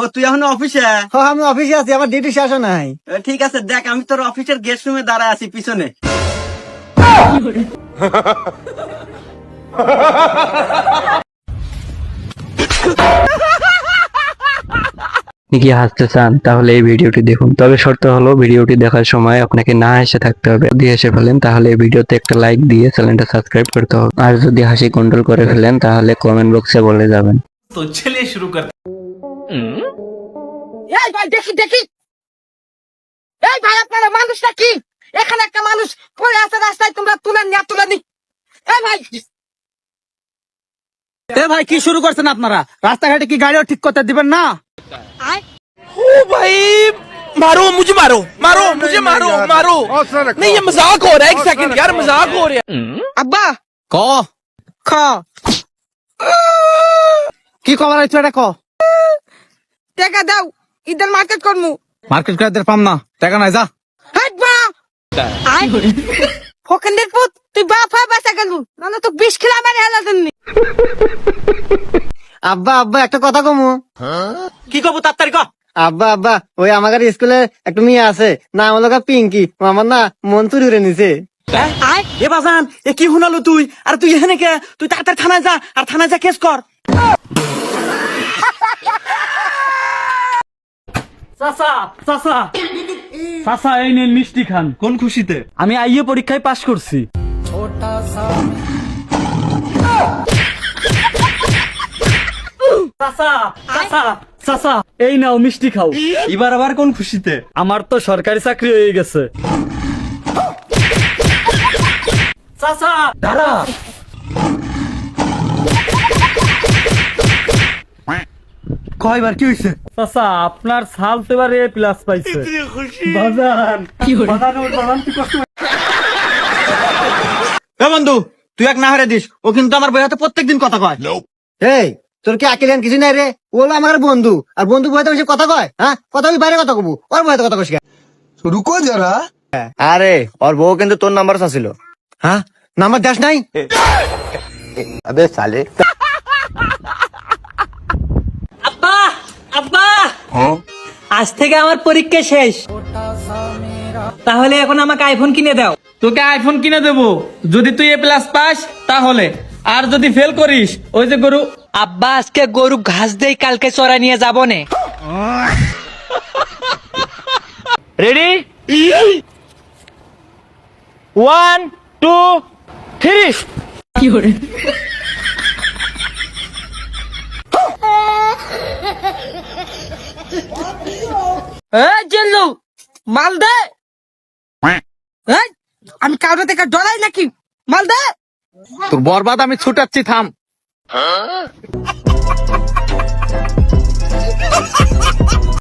ও তুই এখন অফিসে? ও আমি অফিসে আছি আমার ডিউটি শেষ নাই। ঠিক আছে দেখ আমি তোর অফিসের গেস্ট রুমে দাঁড়ায় আছি পিছনে। কি হাসতে চান? তাহলে এই ভিডিওটি দেখুন। তবে শর্ত হলো ভিডিওটি দেখার সময় আপনাকে না হেসে থাকতে হবে। যদি এসে ফেলেন তাহলে এই ভিডিওতে একটা লাইক দিয়ে চ্যানেলটা সাবস্ক্রাইব করতে হবে। আর যদি হাসি কন্ট্রোল করে ফেলেন তাহলে কমেন্ট বক্সে বলে যাবেন। তো চলিয়ে শুরু করতে এই ভাই দেখি দেখি এই ভাই আপনারা মানুষটা কি এখানে একটা মানুষ পড়ে আছে রাস্তায় তোমরা তুলে নিয়ে তুলে নি এই ভাই এ ভাই কি শুরু করছেন আপনারা রাস্তাঘাটে কি গাড়িও ঠিক করতে দিবেন না ओ भाई मारो मुझे मारो मारो मुझे मारो मारो नहीं ये मजाक हो रहा है एक सेकंड यार मजाक हो रहा है আব্বা ক খ কি কবার আইছো এটা ক টাকা দাও ঈদের মার্কেট করমু। মার্কেট করে পাম না টাকা নাই যা। পুত তুই বাপ হয়ে বাঁচা গেল না তো বিশ কিলো আমার হেলা দেননি। আব্বা আব্বা একটা কথা কমু। কি কব তাড়াতাড়ি ক? আব্বা আব্বা ওই আমাদের স্কুলে একটা মেয়ে আছে না আমার লোক পিঙ্কি আমার না মন চুরি করে নিছে। এ বাজান এ কি শুনালো তুই? আর তুই এখানে কে? তুই তাড়াতাড়ি থানায় যা আর থানায় যা কেস কর। চাচা চাচা। চাচা এই নেন মিষ্টি খান। কোন খুশিতে? আমি আইএ পরীক্ষায় পাশ করছি। চাচা চাচা চাচা এই নাও মিষ্টি খাও। এবার আবার কোন খুশিতে? আমার তো সরকারি চাকরি হয়ে গেছে। চাচা দাঁড়া। কয়বার কি হইছে? চাচা আপনার সাল তো এ প্লাস পাইছে। বন্ধু তুই এক না হারে দিস ও কিন্তু আমার বই হাতে প্রত্যেক দিন কথা কয়। এই তোর কি আকিল কিছু নাই রে? ও হলো আমার বন্ধু আর বন্ধু বই হাতে কথা কয় হ্যাঁ? কথা কি বাইরে কথা কবু ওর বইয়াতে কথা কইস রুকো যারা। আরে ওর বউ কিন্তু তোর নাম্বার আসছিল হ্যাঁ? নাম্বার দেশ নাই? আবে সালে। আজ থেকে আমার পরীক্ষা শেষ। তাহলে এখন আমাকে আইফোন কিনে দাও। তোকে আইফোন কিনে দেবো। যদি তুই এ প্লাস পাস তাহলে। আর যদি ফেল করিস ওই যে গরু আব্বা আজকে গরু ঘাস দেই কালকে চড়া নিয়ে যাব নে। রেডি ওয়ান টু থ্রি এই জেল্লু মাল দে আমি কাউরে থেকে ডরাই নাকি? মাল দে তোর বরবাদ আমি ছুটাচ্ছি থাম।